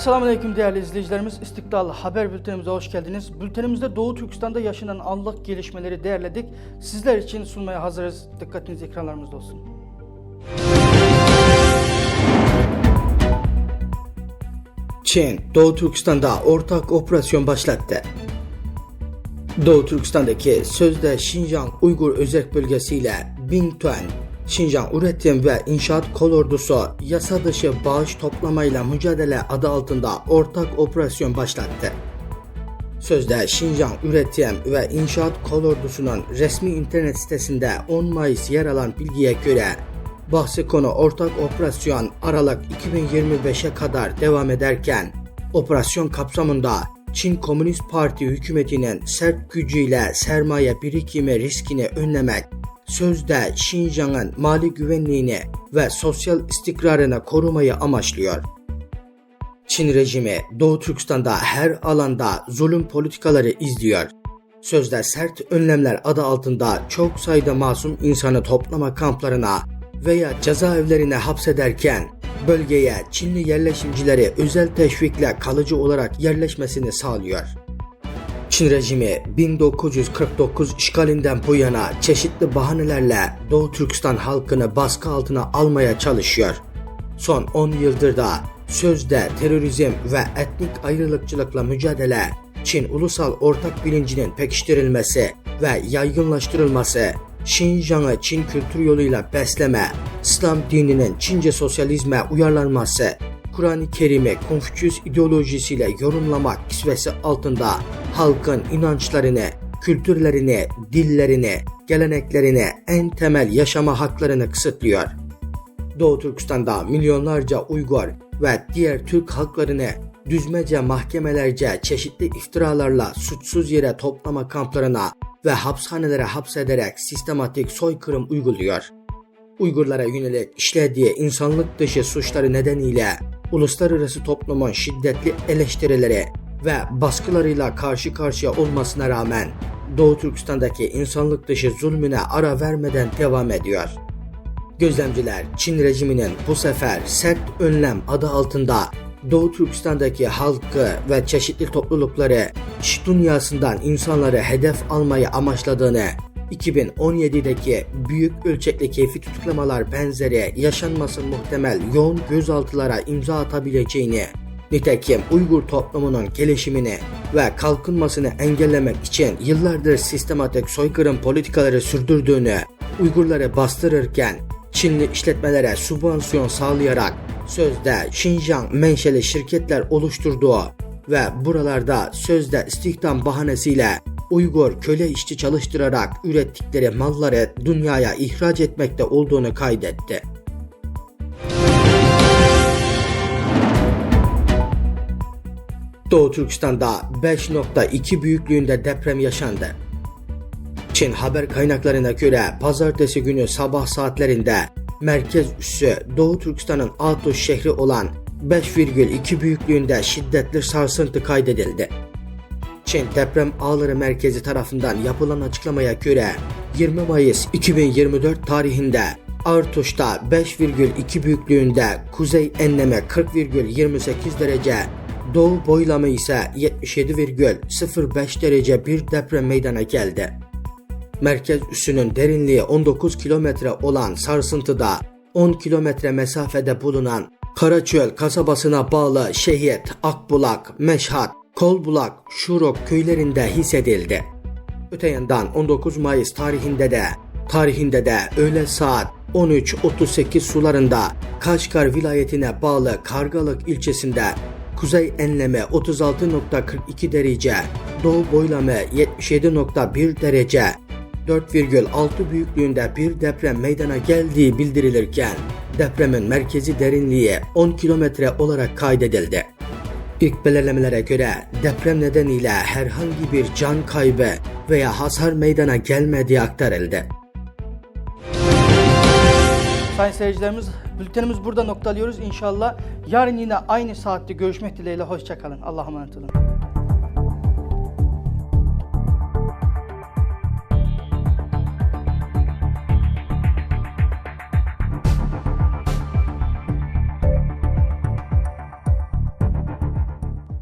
Selamünaleyküm değerli izleyicilerimiz. İstiklal Haber Bültenimize hoş geldiniz. Bültenimizde Doğu Türkistan'da yaşanan anlık gelişmeleri değerledik. Sizler için sunmaya hazırız. Dikkatiniz ekranlarımızda olsun. Çin, Doğu Türkistan'da ortak operasyon başlattı. Doğu Türkistan'daki sözde Şinjan Uygur Özerk Bölgesi ile Bingtuan, Şinjan Üretim ve İnşaat Kolordusu yasa dışı bağış toplamayla mücadele adı altında ortak operasyon başlattı. Sözde Şinjan Üretim ve İnşaat Kolordusu'nun resmi internet sitesinde 10 Mayıs yer alan bilgiye göre bahsi konu ortak operasyon Aralık 2025'e kadar devam ederken operasyon kapsamında Çin Komünist Parti hükümetinin sert gücüyle sermaye birikimi riskini önlemek, sözde Şinjan'ın mali güvenliğini ve sosyal istikrarını korumayı amaçlıyor. Çin rejimi Doğu Türkistan'da her alanda zulüm politikaları izliyor. Sözde sert önlemler adı altında çok sayıda masum insanı toplama kamplarına veya cezaevlerine hapsederken bölgeye Çinli yerleşimcileri özel teşvikle kalıcı olarak yerleşmesini sağlıyor. Çin rejimi 1949 işgalinden bu yana çeşitli bahanelerle Doğu Türkistan halkını baskı altına almaya çalışıyor. Son 10 yıldır da sözde terörizm ve etnik ayrılıkçılıkla mücadele, Çin ulusal ortak bilincinin pekiştirilmesi ve yaygınlaştırılması, Şinjan'ı Çin kültür yoluyla besleme, İslam dininin Çince sosyalizme uyarlanması, Kur'an-ı Kerim'i Konfüçyüs ideolojisiyle yorumlamak kisvesi altında halkın inançlarını, kültürlerini, dillerini, geleneklerini, en temel yaşama haklarını kısıtlıyor. Doğu Türkistan'da milyonlarca Uygur ve diğer Türk halklarını düzmece mahkemelerce çeşitli iftiralarla suçsuz yere toplama kamplarına ve hapishanelere hapsederek sistematik soykırım uyguluyor. Uygurlara yönelik işlediği insanlık dışı suçları nedeniyle uluslararası toplumun şiddetli eleştirileri ve baskılarıyla karşı karşıya olmasına rağmen Doğu Türkistan'daki insanlık dışı zulmüne ara vermeden devam ediyor. Gözlemciler Çin rejiminin bu sefer sert önlem adı altında Doğu Türkistan'daki halkı ve çeşitli toplulukları iş dünyasından insanları hedef almayı amaçladığını 2017'deki büyük ölçekli keyfi tutuklamalar benzeri yaşanması muhtemel yoğun gözaltılara imza atabileceğini, nitekim Uygur toplumunun gelişimini ve kalkınmasını engellemek için yıllardır sistematik soykırım politikaları sürdürdüğünü, Uygurları bastırırken Çinli işletmelere sübvansiyon sağlayarak sözde Şinjan menşeli şirketler oluşturduğu ve buralarda sözde istihdam bahanesiyle Uygur köle işçi çalıştırarak ürettikleri malları dünyaya ihraç etmekte olduğunu kaydetti. Doğu Türkistan'da 5.2 büyüklüğünde deprem yaşandı. Çin haber kaynaklarına göre pazartesi günü sabah saatlerinde merkez üssü Doğu Türkistan'ın Atuş şehri olan 5,2 büyüklüğünde şiddetli sarsıntı kaydedildi. Çin Deprem Ağları Merkezi tarafından yapılan açıklamaya göre 20 Mayıs 2024 tarihinde Artuş'ta 5,2 büyüklüğünde kuzey enleme 40,28 derece, doğu boylamı ise 77,05 derece bir deprem meydana geldi. Merkez üssünün derinliği 19 kilometre olan sarsıntıda 10 kilometre mesafede bulunan Karaçöl kasabasına bağlı Şehit, Akbulak, Meşhat, Kolbulak, Şurok köylerinde hissedildi. Öte yandan 19 Mayıs tarihinde de tarihinde de öğle saat 13.38 sularında Kaşgar vilayetine bağlı Kargalık ilçesinde kuzey enlemi 36.42 derece, doğu boylamı 77.1 derece, 4,6 büyüklüğünde bir deprem meydana geldiği bildirilirken depremin merkezi derinliği 10 kilometre olarak kaydedildi. İlk belirlemelere göre deprem nedeniyle herhangi bir can kaybı veya hasar meydana gelmediği aktarıldı. Sayın seyircilerimiz, bültenimiz burada noktalıyoruz. İnşallah yarın yine aynı saatte görüşmek dileğiyle. Hoşçakalın. Allah'a emanet olun.